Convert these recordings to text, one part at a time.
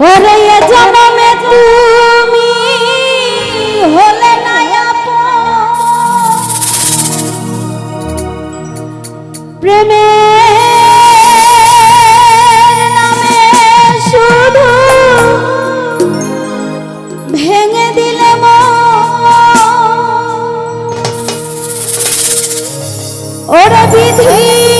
ওরে এ জনমে তুমি হলে না প্রেমে নামে শুধু ভেঙে দিলে ওরে বিধি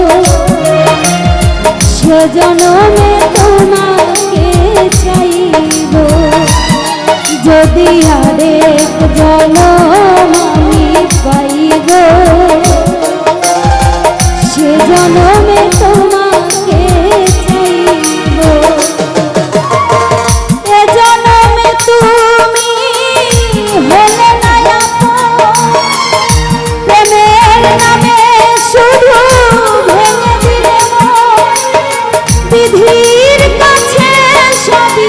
জনমে তোমাকে চাইব। যদি আরেক জনম আমি পাইব।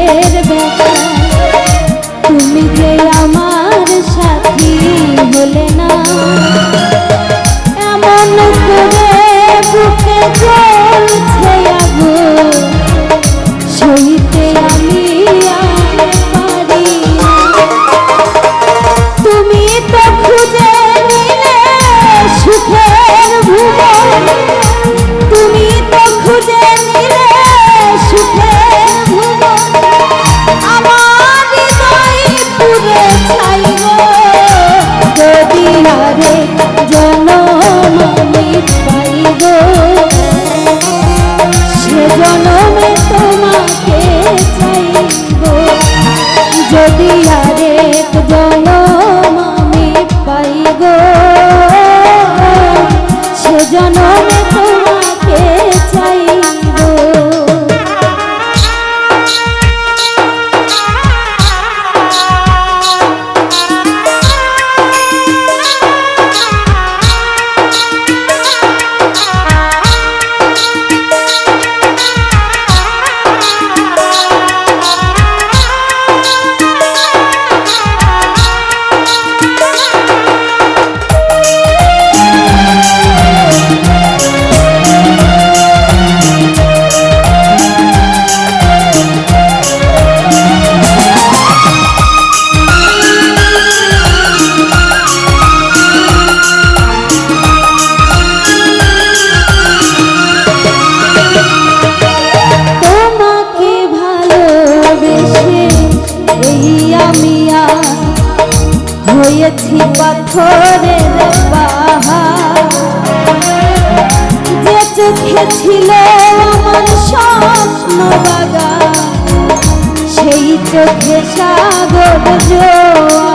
মনের ব্যথা তুমি যে আমার সাথী হলে না? চোখে ছিল আমার স্বপ্ন বাগান। সেই চোখে সাগর জোয়া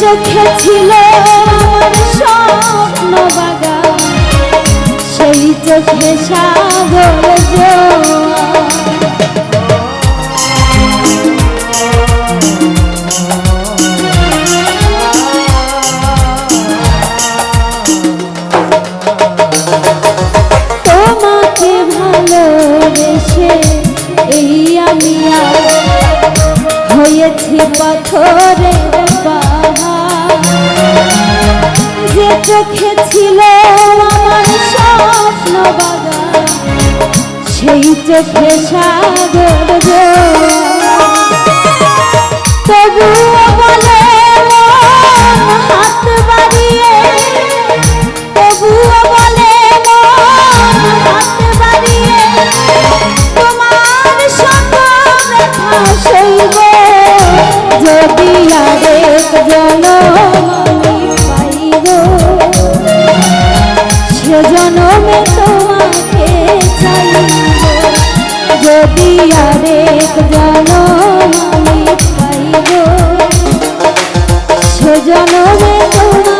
চোখে ছিল স্বপ্ন বাগান সেই চোখে সাগর জোর দেখেছিল আমার স্বপ্ন সেই চোখে সাগর তবুও বল জনমে তোমার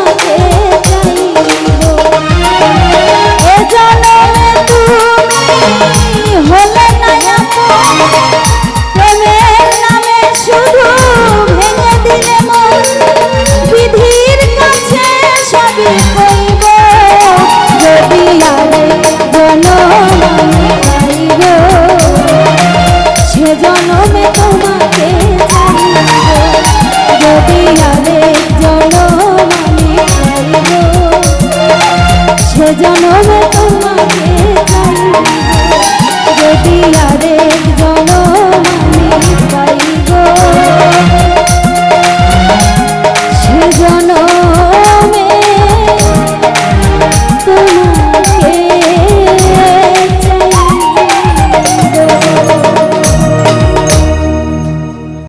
day.